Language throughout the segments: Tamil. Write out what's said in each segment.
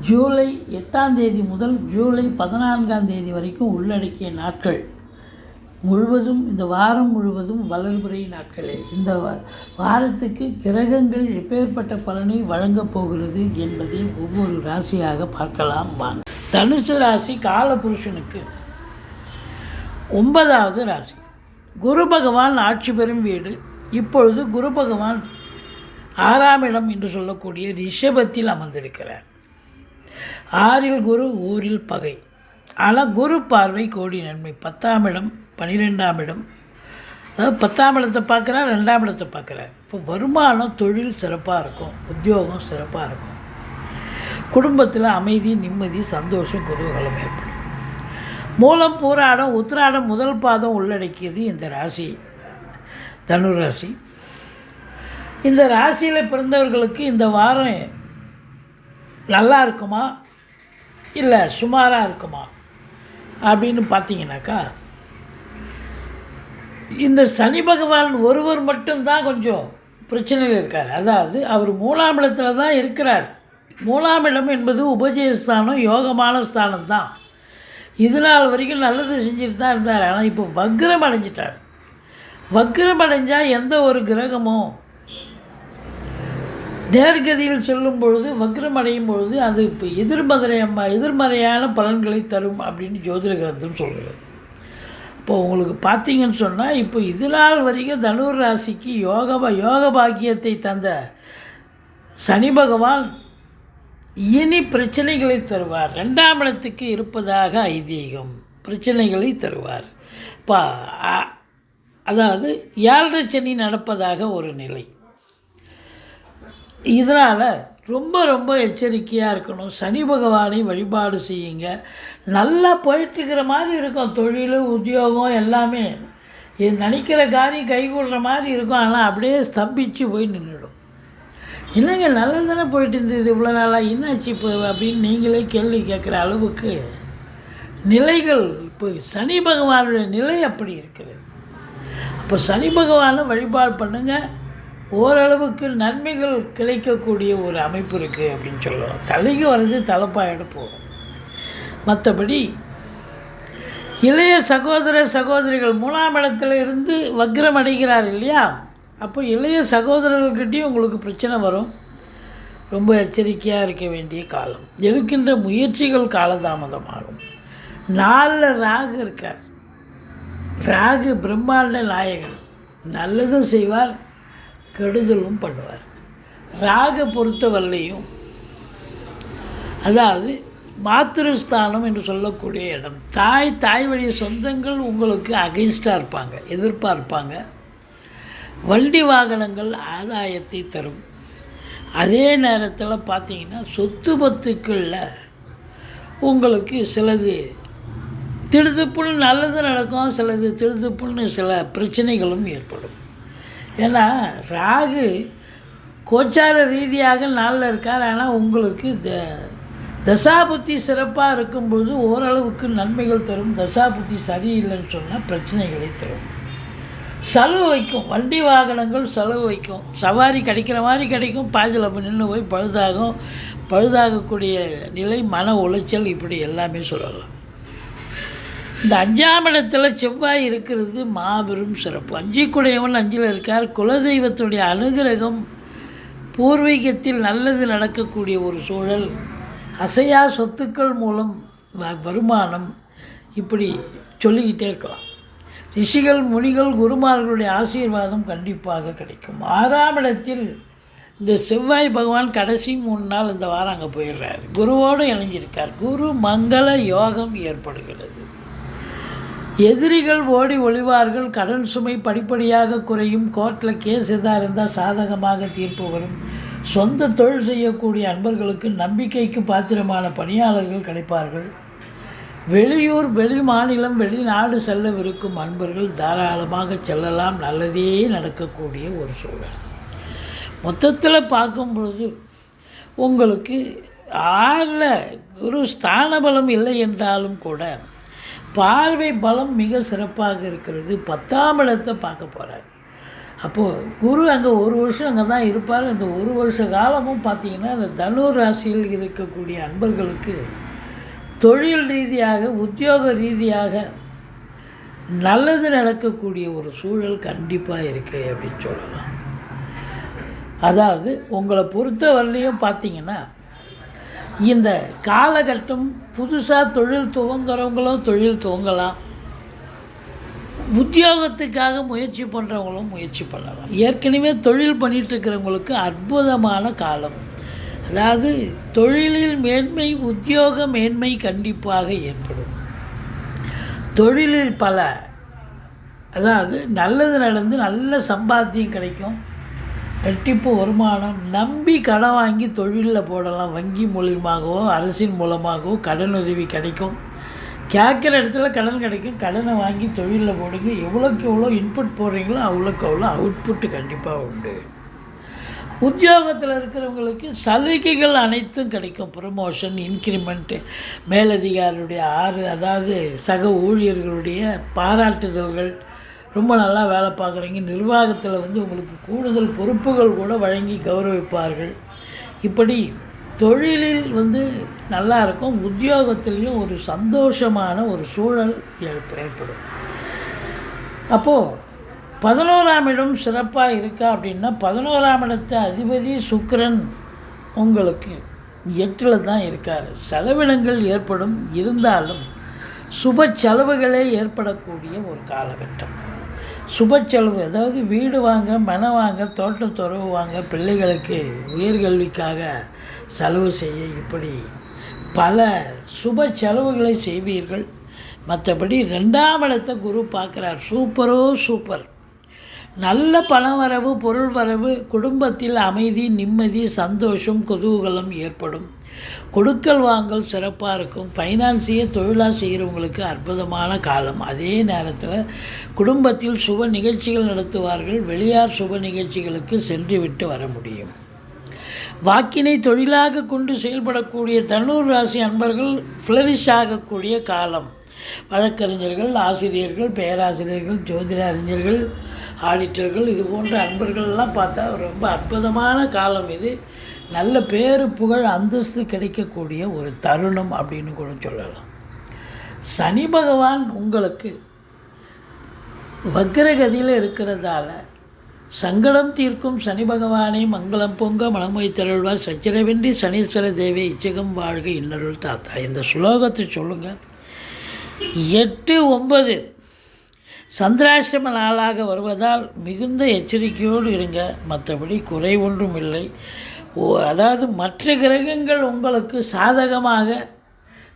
ஜூலை எட்டாம் தேதி முதல் ஜூலை பதினான்காம் தேதி வரைக்கும் உள்ளடக்கிய நாட்கள் முழுவதும் இந்த வாரம் முழுவதும் வளர்புரை நாட்களே. இந்த வாரத்துக்கு கிரகங்கள் எப்பேற்பட்ட பலனை வழங்கப் போகிறது என்பதை ஒவ்வொரு ராசியாக பார்க்கலாம் வாங்க. தனுசு ராசி காலபுருஷனுக்கு ஒன்பதாவது ராசி. குரு பகவான் ஆட்சி பெறும் வீடு. இப்பொழுது குரு பகவான் ஆறாம் இடம் என்று சொல்லக்கூடிய ரிஷபத்தில் அமர்ந்திருக்கிறார். ஆறில் குரு ஊரில் பகை. ஆனால் குரு பார்வை கோடி நன்மை. பத்தாம் இடம் பன்னிரெண்டாம் இடம். அதாவது பத்தாம் இடத்தை பார்க்குறார் ரெண்டாம் இடத்தை பார்க்குறார். இப்போ வருமானம் தொழில் சிறப்பாக இருக்கும் உத்தியோகம் சிறப்பாக இருக்கும். குடும்பத்தில் அமைதி நிம்மதி சந்தோஷம் குதூகலம் ஏற்படும். மூலம் பூராடம் உத்திராடம் முதல் பாதம் உள்ளடக்கியது இந்த ராசி தனுராசி. இந்த ராசியில் பிறந்தவர்களுக்கு இந்த வாரம் நல்லா இருக்குமா இல்லை சுமாராக இருக்குமா? அப்படின்னு பார்த்தீங்கன்னாக்கா இந்த சனி பகவான் ஒருவர் மட்டும்தான் கொஞ்சம் பிரச்சனையில் இருக்கார். அதாவது அவர் மூலாமிடத்தில் தான் இருக்கிறார். மூலாமிடம் என்பது உபஜயஸ்தானம் யோகமான ஸ்தானம் தான். இது நாள் வரைக்கும் நல்லது செஞ்சுட்டு தான் இருந்தார். ஆனால் இப்போ வக்ரம் அடைஞ்சிட்டார். வக்ரம் அடைஞ்சால் எந்த ஒரு கிரகமும் நேர்கதியில் செல்லும் பொழுது வக்ரம் அடையும் பொழுது அது இப்போ எதிர்மறை எதிர்மறையான பலன்களை தரும் அப்படின்னு ஜோதிட கிரந்தம் சொல்கிறது இப்போ உங்களுக்கு பார்த்தீங்கன்னு சொன்னால் இப்போ இது நாள் வரைக்கும் தனுர் ராசிக்கு யோக யோக பாக்கியத்தை தந்த சனி பகவான் இனி பிரச்சனைகளை தருவார். ரெண்டாம் இடத்துக்கு இருப்பதாக ஐதீகம். பிரச்சனைகளை தருவார். இப்போ அதாவது ஏழரை சனி நடப்பதாக ஒரு நிலை. இதனால் ரொம்ப ரொம்ப எச்சரிக்கையாக இருக்கணும். சனி பகவானை வழிபாடு செய்யுங்க. நல்லா போயிட்டுருக்கிற மாதிரி இருக்கும். தொழில் உத்தியோகம் எல்லாமே. இது நினைக்கிற காரியம் கைகூடுற மாதிரி இருக்கும். ஆனால் அப்படியே ஸ்தம்பித்து போய் நின்றுடும். என்னங்க நல்லா தானே போயிட்டு இருந்தது இவ்வளோ நாளாக என்னாச்சு இப்போ அப்படின்னு நீங்களே கேள்வி கேட்குற அளவுக்கு நிலைகள் இப்போ சனி பகவானுடைய நிலை அப்படி இருக்குது. அப்போ சனி பகவானை வழிபாடு பண்ணுங்கள் ஓரளவுக்கு நன்மைகள் கிடைக்கக்கூடிய ஒரு அமைப்பு இருக்குது அப்படின்னு சொல்லுவோம் தலைக்கு வர்றது தலைப்பாயிட போகும் மற்றபடி இளைய சகோதர சகோதரிகள் மூணாம் இடத்துல இருந்து வக்ரம் அடைகிறார் இல்லையா? அப்போ இளைய சகோதரர்கள்கிட்டையும் உங்களுக்கு பிரச்சனை வரும். ரொம்ப எச்சரிக்கையாக இருக்க வேண்டிய காலம். எடுக்கின்ற முயற்சிகள் காலதாமதமாகும். நாலில் ராகு இருக்கார். ராகு பிரம்மாண்ட நாயகன். நல்லதும் செய்வார் கெடுதலும் பண்ணுவார். ராக பொறுத்தவரையிலையும் அதாவது மாத்திருஸ்தானம் என்று சொல்லக்கூடிய இடம் தாய் தாய் வழி சொந்தங்கள் உங்களுக்கு அகைன்ஸ்டாக இருப்பாங்க எதிர்ப்பாக இருப்பாங்க. வண்டி வாகனங்கள் ஆதாயத்தை தரும். அதே நேரத்தில் பார்த்தீங்கன்னா சொத்து பத்துக்களில் உங்களுக்கு சிலது திடுதுப்புன்னு நல்லது நடக்கும் சிலது திடுதுப்புன்னு சில பிரச்சனைகளும் ஏற்படும். ஏன்னா ராகு கோச்சார ரீதியாக நாளில் இருக்கார். ஆனால் உங்களுக்கு த தசாபுத்தி சிறப்பாக இருக்கும்போது ஓரளவுக்கு நன்மைகள் தரும். தசாபுத்தி சரியில்லைன்னு சொன்னால் பிரச்சனைகளை தரும். செலவு வைக்கும். வண்டி வாகனங்கள் செலவு வைக்கும். சவாரி கிடைக்கிற மாதிரி கிடைக்கும். பாதியில் போய் நின்று போய் பழுதாகும். பழுதாகக்கூடிய நிலை மன உளைச்சல் இப்படி எல்லாமே சொல்லலாம். இந்த அஞ்சாம் இடத்துல செவ்வாய் இருக்கிறது மாபெரும் சிறப்பு. அஞ்சிக்குடையவன் அஞ்சில் இருக்கார். குலதெய்வத்துடைய அனுகிரகம் பூர்வீகத்தில் நல்லது நடக்கக்கூடிய ஒரு சூழல் அசையா சொத்துக்கள் மூலம் வ- வருமானம் இப்படி சொல்லிக்கிட்டே இருக்கலாம். ரிஷிகள் முனிகள் குருமார்களுடைய ஆசீர்வாதம் கண்டிப்பாக கிடைக்கும். ஆறாம் இடத்தில் இந்த செவ்வாய் பகவான் கடைசி மூணு நாள் இந்த வாரம் அங்கே போயிடுறாரு. குருவோடு இணைஞ்சிருக்கார். குரு மங்கள யோகம் ஏற்படுகிறது. எதிரிகள் ஓடி ஒளிவார்கள் கடன் சுமை படிப்படியாக குறையும் கோர்ட்டில் கேஸ் எதாக இருந்தால் சாதகமாக தீர்ப்பு வரும். சொந்த தொழில் செய்யக்கூடிய அன்பர்களுக்கு நம்பிக்கைக்கு பாத்திரமான பணியாளர்கள் கிடைப்பார்கள். வெளியூர் வெளி மாநிலம் வெளிநாடு செல்லவிருக்கும் அன்பர்கள் தாராளமாக செல்லலாம். நல்லதே நடக்கக்கூடிய ஒரு சூழல். மொத்தத்தில் பார்க்கும் பொழுது உங்களுக்கு ஆறில் குரு ஸ்தான பலம் இல்லை என்றாலும் கூட பார்வை பலம் மிக சிறப்பாக இருக்கிறது. பத்தாம் இடத்தை பார்க்க போகிறார் அப்போது குரு அங்கே ஒரு வருஷம் அங்கே தான் இருப்பார். அந்த ஒரு வருஷ காலமும் பார்த்தீங்கன்னா அந்த தனு ராசியில் இருக்கக்கூடிய அன்பர்களுக்கு தொழில் ரீதியாக உத்தியோக ரீதியாக நல்லது நடக்கக்கூடிய ஒரு சூழல் கண்டிப்பாக இருக்குது அப்படின்னு சொல்லலாம். அதாவது உங்களை பொறுத்த வரலையும் பார்த்தீங்கன்னா இந்த காலகட்டம் புதுசாக தொழில் துவங்குறவங்களும் தொழில் துவங்கலாம். உத்தியோகத்துக்காக முயற்சி பண்ணுறவங்களும் முயற்சி பண்ணலாம். ஏற்கனவே தொழில் பண்ணிகிட்ருக்கிறவங்களுக்கு அற்புதமான காலம். அதாவது தொழிலில் மேன்மை உத்தியோக மேன்மை கண்டிப்பாக ஏற்படும். தொழிலில் பல அதாவது நல்லது நடந்து நல்ல சம்பாத்தியம் கிடைக்கும். ரெட்டிப்பு வருமானம் நம்பி கடன் வாங்கி தொழிலில் போடலாம். வங்கி மூலியமாகவோ அரசின் மூலமாகவோ கடன் உதவி கிடைக்கும். கேட்குற இடத்துல கடன் கிடைக்கும். கடனை வாங்கி தொழிலில் போடுங்க. எவ்வளோக்கு எவ்வளோ இன்புட் போடுறீங்களோ அவ்வளோக்கு அவ்வளோ அவுட்புட்டு கண்டிப்பாக உண்டு. உத்தியோகத்தில் இருக்கிறவங்களுக்கு சலுகைகள் அனைத்தும் கிடைக்கும். ப்ரமோஷன் இன்க்ரிமெண்ட்டு மேலதிகாரியுடைய ஆறு அதாவது சக ஊழியர்களுடைய பாராட்டுதல்கள் ரொம்ப நல்லா வேலை பார்க்குறீங்க. நிர்வாகத்தில் வந்து உங்களுக்கு கூடுதல் பொறுப்புகள் கூட வழங்கி கௌரவிப்பார்கள். இப்படி தொழிலில் வந்து நல்லா இருக்கும். உத்தியோகத்திலையும் ஒரு சந்தோஷமான ஒரு சூழல் ஏற்ப- ஏற்படும். அப்போது பதினோராம் இடம் சிறப்பாக இருக்கா அப்படின்னா பதினோராம் இடத்த அதிபதி சுக்கரன் உங்களுக்கு எட்டில் தான் இருக்கார். செலவினங்கள் ஏற்படும். இருந்தாலும் சுப செலவுகளே ஏற்படக்கூடிய ஒரு காலகட்டம். சுப செலவு அதாவது வீடு வாங்க மனை வாங்க தோட்டம் துறவு வாங்க பிள்ளைகளுக்கு உயர்கல்விக்காக செலவு செய்ய இப்படி பல சுப செலவுகளை செய்வீர்கள். மற்றபடி ரெண்டாம் இடத்தை குரு பார்க்குறார். சூப்பரோ சூப்பர். நல்ல பணம் வரவு பொருள் வரவு குடும்பத்தில் அமைதி நிம்மதி சந்தோஷம் குதூகலம் ஏற்படும். கொடுக்கல் வாங்கல் சிறப்பாக இருக்கும். ஃபைனான்ஸையே தொழிலாக செய்கிறவங்களுக்கு அற்புதமான காலம். அதே நேரத்தில் குடும்பத்தில் சுப நிகழ்ச்சிகள் நடத்துவார்கள். வெளியார் சுப நிகழ்ச்சிகளுக்கு சென்று விட்டு வர முடியும். வாக்கினை தொழிலாக கொண்டு செயல்படக்கூடிய தன்னூர் ராசி அன்பர்கள் ஃப்ளரிஷ் ஆகக்கூடிய காலம். வழக்கறிஞர்கள் ஆசிரியர்கள் பேராசிரியர்கள் ஜோதிட அறிஞர்கள் ஆடிட்டர்கள் இது போன்ற அன்பர்கள்லாம் பார்த்தா ரொம்ப அற்புதமான காலம் இது. நல்ல பேரு புகழ் அந்தஸ்து கிடைக்கக்கூடிய ஒரு தருணம் அப்படின்னு கூட சொல்லலாம். சனி பகவான் உங்களுக்கு வக்ரகதியில் இருக்கிறதால சங்கடம் தீர்க்கும் சனி பகவானை மங்களம் பொங்க மனமை திரள்வார் சச்சிரவென்றி சனீஸ்வர தேவி இச்சகம் வாழ்க இன்னருள் தாத்தா. இந்த ஸ்லோகத்தை சொல்லுங்கள் எட்டு ஒன்பது. சந்திராஷ்டம நாளாக வருவதால் மிகுந்த எச்சரிக்கையோடு இருங்க. மற்றபடி குறை ஒன்றும் இல்லை அதாவது மற்ற கிரகங்கள் உங்களுக்கு சாதகமாக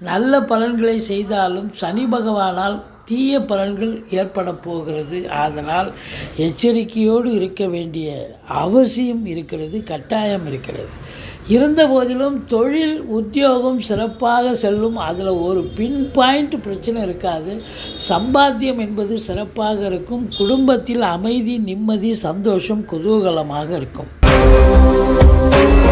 நல்ல பலன்களை செய்தாலும் சனி பகவானால் தீய பலன்கள் ஏற்பட போகிறது. அதனால் எச்சரிக்கையோடு இருக்க வேண்டிய அவசியம் இருக்கிறது கட்டாயம் இருக்கிறது. இருந்த போதிலும் தொழில் உத்தியோகம் சிறப்பாக செல்லும். அதில் ஒரு பின் பாயிண்ட் பிரச்சனை இருக்காது. சம்பாத்தியம் என்பது சிறப்பாக இருக்கும். குடும்பத்தில் அமைதி நிம்மதி சந்தோஷம் குதூகலமாக இருக்கும். Thank you.